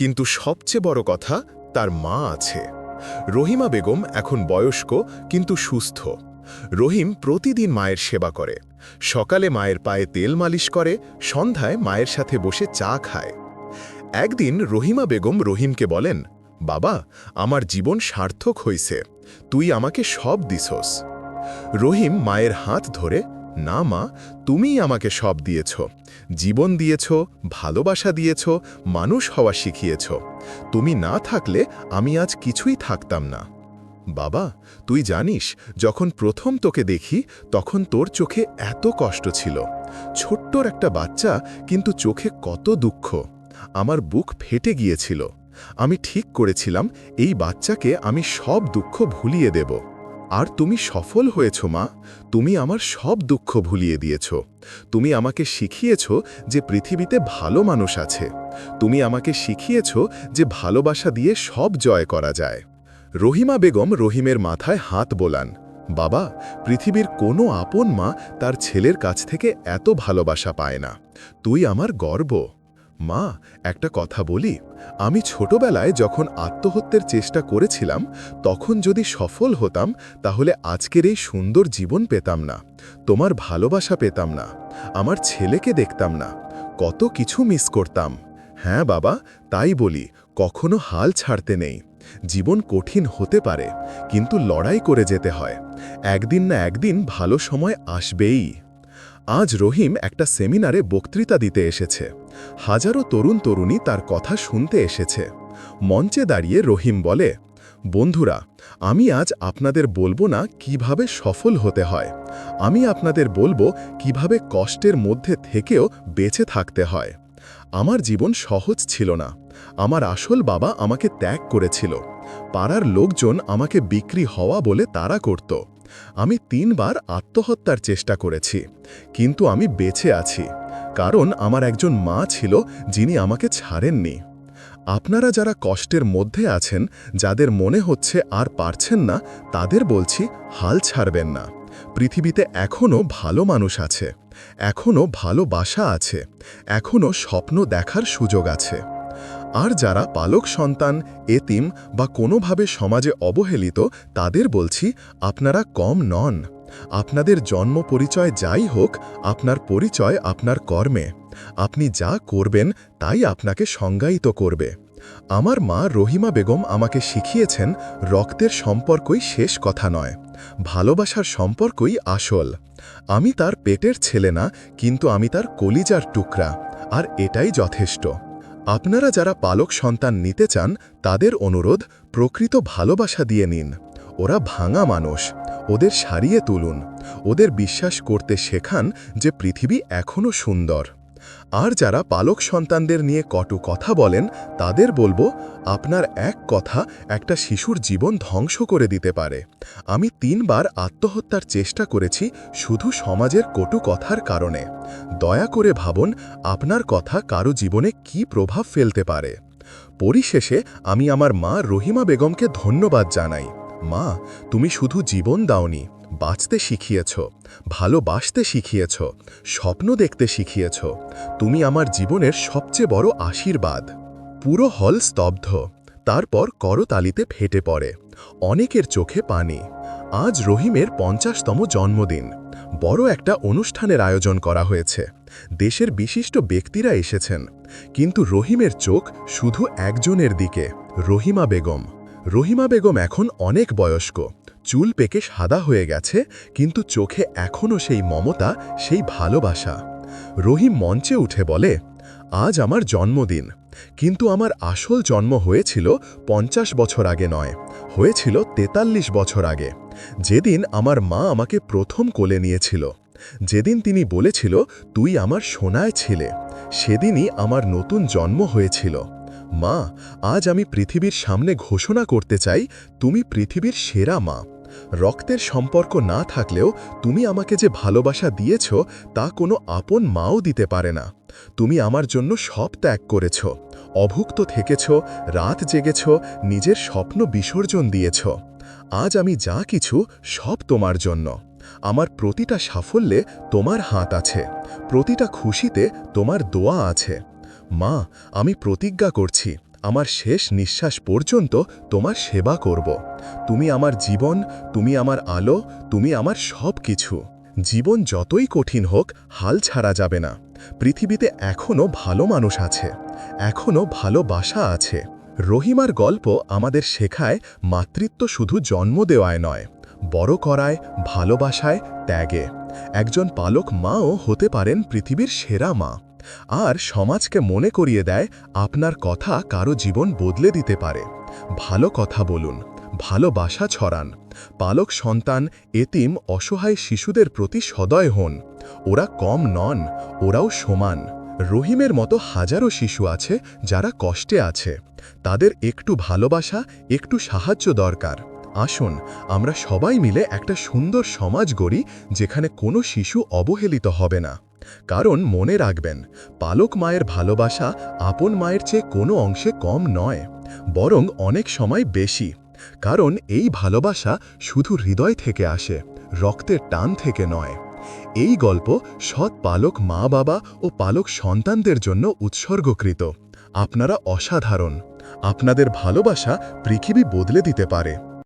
কিন্তু সবচেয়ে বড় কথা, তার মা আছে। রহিমা বেগম এখন বয়স্ক, কিন্তু সুস্থ। রহিম প্রতিদিন মায়ের সেবা করে। সকালে মায়ের পায়ে তেল মালিশ করে, সন্ধ্যায় মায়ের সাথে বসে চা খায়। একদিন রহিমা বেগম রহিমকে বলেন, বাবা, আমার জীবন সার্থক হইছে। তুই আমাকে সব দিছস রহিম মায়ের হাত ধরে না মা, তুমিই আমাকে সব দিয়েছ। জীবন দিয়েছ, ভালোবাসা দিয়েছ, মানুষ হওয়া শিখিয়েছ। তুমি না থাকলে আমি আজ কিছুই থাকতাম না। বাবা, তুই জানিস, যখন প্রথম তোকে দেখি, তখন তোর চোখে এত কষ্ট ছিল। ছোট্টর একটা বাচ্চা কিন্তু চোখে কত দুঃখ। আমার বুক ফেটে গিয়েছিল। আমি ঠিক করেছিলাম, এই বাচ্চাকে আমি সব দুঃখ ভুলিয়ে দেব। আর তুমি সফল হয়েছ, মা। তুমি আমার সব দুঃখ ভুলিয়ে দিয়েছ। তুমি আমাকে শিখিয়েছ যে পৃথিবীতে ভালো মানুষ আছে। তুমি আমাকে শিখিয়েছ যে ভালোবাসা দিয়ে সব জয় করা যায়। রহিমা বেগম রহিমের মাথায় হাত বোলান। বাবা, পৃথিবীর কোনো আপন মা তার ছেলের কাছ থেকে এত ভালোবাসা পায় না। তুই আমার গর্ব। মা, একটা কথা বলি। আমি ছোটবেলায় যখন আত্মহত্যের চেষ্টা করেছিলাম, তখন যদি সফল হতাম, তাহলে আজকের এই সুন্দর জীবন পেতাম না। তোমার ভালোবাসা পেতাম না। আমার ছেলেকে দেখতাম না। কত কিছু মিস করতাম। হ্যাঁ বাবা, তাই বলি, কখনো হাল ছাড়তে নেই। জীবন কঠিন হতে পারে, কিন্তু লড়াই করে যেতে হয়। একদিন না একদিন ভালো সময় আসবেই। আজ রহিম একটা সেমিনারে বক্তৃতা দিতে এসেছে। হাজারো তরুণ তরুণী তার কথা শুনতে এসেছে। মঞ্চে দাঁড়িয়ে রহিম বলে, বন্ধুরা, আমি আজ আপনাদের বলব না কীভাবে সফল হতে হয়। আমি আপনাদের বলব কীভাবে কষ্টের মধ্যে থেকেও বেঁচে থাকতে হয়। আমার জীবন সহজ ছিল না। আমার আসল বাবা আমাকে ত্যাগ করেছিল। পাড়ার লোকজন আমাকে বিক্রি হওয়া বলে তারা করত। আমি তিনবার আত্মহত্যার চেষ্টা করেছি, কিন্তু আমি বেঁচে আছি, কারণ আমার একজন মা ছিল যিনি আমাকে ছাড়েননি। আপনারা যারা কষ্টের মধ্যে আছেন, যাদের মনে হচ্ছে আর পারছেন না, তাদের বলছি হাল ছাড়বেন না। পৃথিবীতে এখনও ভালো মানুষ আছে এখনও ভালোবাসা আছে এখনও স্বপ্ন দেখার সুযোগ আছে। আর যারা পালক সন্তান, এতিম বা কোনোভাবে সমাজে অবহেলিত, তাদের বলছি, আপনারা কম নন। আপনাদের জন্ম পরিচয় যাই হোক, আপনার পরিচয় আপনার কর্মে। আপনি যা করবেন, তাই আপনাকে সংজ্ঞায়িত করবে। আমার মা রহিমা বেগম আমাকে শিখিয়েছেন, রক্তের সম্পর্কই শেষ কথা নয়, ভালোবাসার সম্পর্কই আসল। আমি তার পেটের ছেলে না, কিন্তু আমি তার কলিজার টুকরা, আর এটাই যথেষ্ট। আপনারা যারা পালক সন্তান নিতে চান, তাদের অনুরোধ, প্রকৃত ভালোবাসা দিয়ে নিন। ওরা ভাঙা মানুষ, ওদের সারিয়ে তুলুন। ওদের বিশ্বাস করতে শেখান যে পৃথিবী এখনও সুন্দর। আর যারা পালক সন্তানদের নিয়ে কটু কথা বলেন, তাদের বলব, আপনার এক কথা একটা শিশুর জীবন ধ্বংস করে দিতে পারে। আমি তিনবার আত্মহত্যার চেষ্টা করেছি শুধু সমাজের কটু কথার কারণে। দয়া করে ভাবুন, আপনার কথা কারও জীবনে কি প্রভাব ফেলতে পারে। পরিশেষে আমি আমার মা রহিমা বেগমকে ধন্যবাদ জানাই। মা, তুমি শুধু জীবন দাওনি। বাঁচতে শিখিয়েছ, ভালোবাসতে শিখিয়েছ, স্বপ্ন দেখতে শিখিয়েছ। তুমি আমার জীবনের সবচেয়ে বড় আশীর্বাদ। পুরো হল স্তব্ধ, তারপর করতালিতে ফেটে পড়ে, অনেকের চোখে পানি। আজ রহিমের পঞ্চাশতম জন্মদিন। বড় একটা অনুষ্ঠানের আয়োজন করা হয়েছে। দেশের বিশিষ্ট ব্যক্তিরা এসেছেন। কিন্তু রহিমের চোখ শুধু একজনের দিকে, রহিমা বেগম। রহিমা বেগম এখন অনেক বয়স্ক। চুল পেকে সাদা হয়ে গেছে, কিন্তু চোখে এখনও সেই মমতা, সেই ভালোবাসা। রহিম মঞ্চে উঠে বলে, আজ আমার জন্মদিন। কিন্তু আমার আসল জন্ম হয়েছিল পঞ্চাশ বছর আগে নয়, হয়েছিল তেতাল্লিশ বছর আগে। যেদিন আমার মা আমাকে প্রথম কোলে নিয়েছিল। যেদিন তিনি বলেছিল, তুই আমার সোনায় ছিলে। সেদিনই আমার নতুন জন্ম হয়েছিল। মা, আজ আমি পৃথিবীর সামনে ঘোষণা করতে চাই, তুমি পৃথিবীর সেরা মা। রক্তের সম্পর্ক না থাকলেও তুমি আমাকে যে ভালোবাসা দিয়েছ, তা কোনো আপন মাও দিতে পারে না। তুমি আমার জন্য সব ত্যাগ করেছ, অভুক্ত থেকেছ, রাত জেগেছ, নিজের স্বপ্ন বিসর্জন দিয়েছ। আজ আমি যা কিছু, সব তোমার জন্য। আমার প্রতিটা সাফল্যে তোমার হাত আছে, প্রতিটা খুশিতে তোমার দোয়া আছে। মা, আমি প্রতিজ্ঞা করছি আমার শেষ নিঃশ্বাস পর্যন্ত তোমার সেবা করব। তুমি আমার জীবন, তুমি আমার আলো, তুমি আমার সব কিছু জীবন যতই কঠিন হোক, হাল ছাড়া যাবে না। পৃথিবীতে এখনও ভালো মানুষ আছে। এখনও ভালোবাসা আছে। রহিমার গল্প আমাদের শেখায় মাতৃত্ব শুধু জন্ম দেওয়ায় নয়, বড় করায়, ভালোবাসায় ত্যাগে। একজন পালক মাও হতে পারেন পৃথিবীর সেরা মা। আর সমাজকে মনে করিয়ে দেয় আপনার কথা কারও জীবন বদলে দিতে পারে। ভালো কথা বলুন ভালোবাসা ছড়ান, পালক সন্তান, এতিম, অসহায় শিশুদের প্রতি সদয় হন। ওরা কম নন, ওরাও সমান। রহিমের মতো হাজারো শিশু আছে যারা কষ্টে আছে। তাদের একটু ভালোবাসা, একটু সাহায্য দরকার। আসুন, আমরা সবাই মিলে একটা সুন্দর সমাজ গড়ি যেখানে কোনো শিশু অবহেলিত হবে না। কারণ মনে রাখবেন, পালক মায়ের ভালোবাসা আপন মায়ের চেয়ে কোনো অংশে কম নয়, বরং অনেক সময় বেশি। কারণ এই ভালোবাসা শুধু হৃদয় থেকে আসে, রক্তের টান থেকে নয়। এই গল্প সৎ পালক মা বাবা ও পালক সন্তানদের জন্য উৎসর্গকৃত। আপনারা অসাধারণ। আপনাদের ভালোবাসা পৃথিবী বদলে দিতে পারে।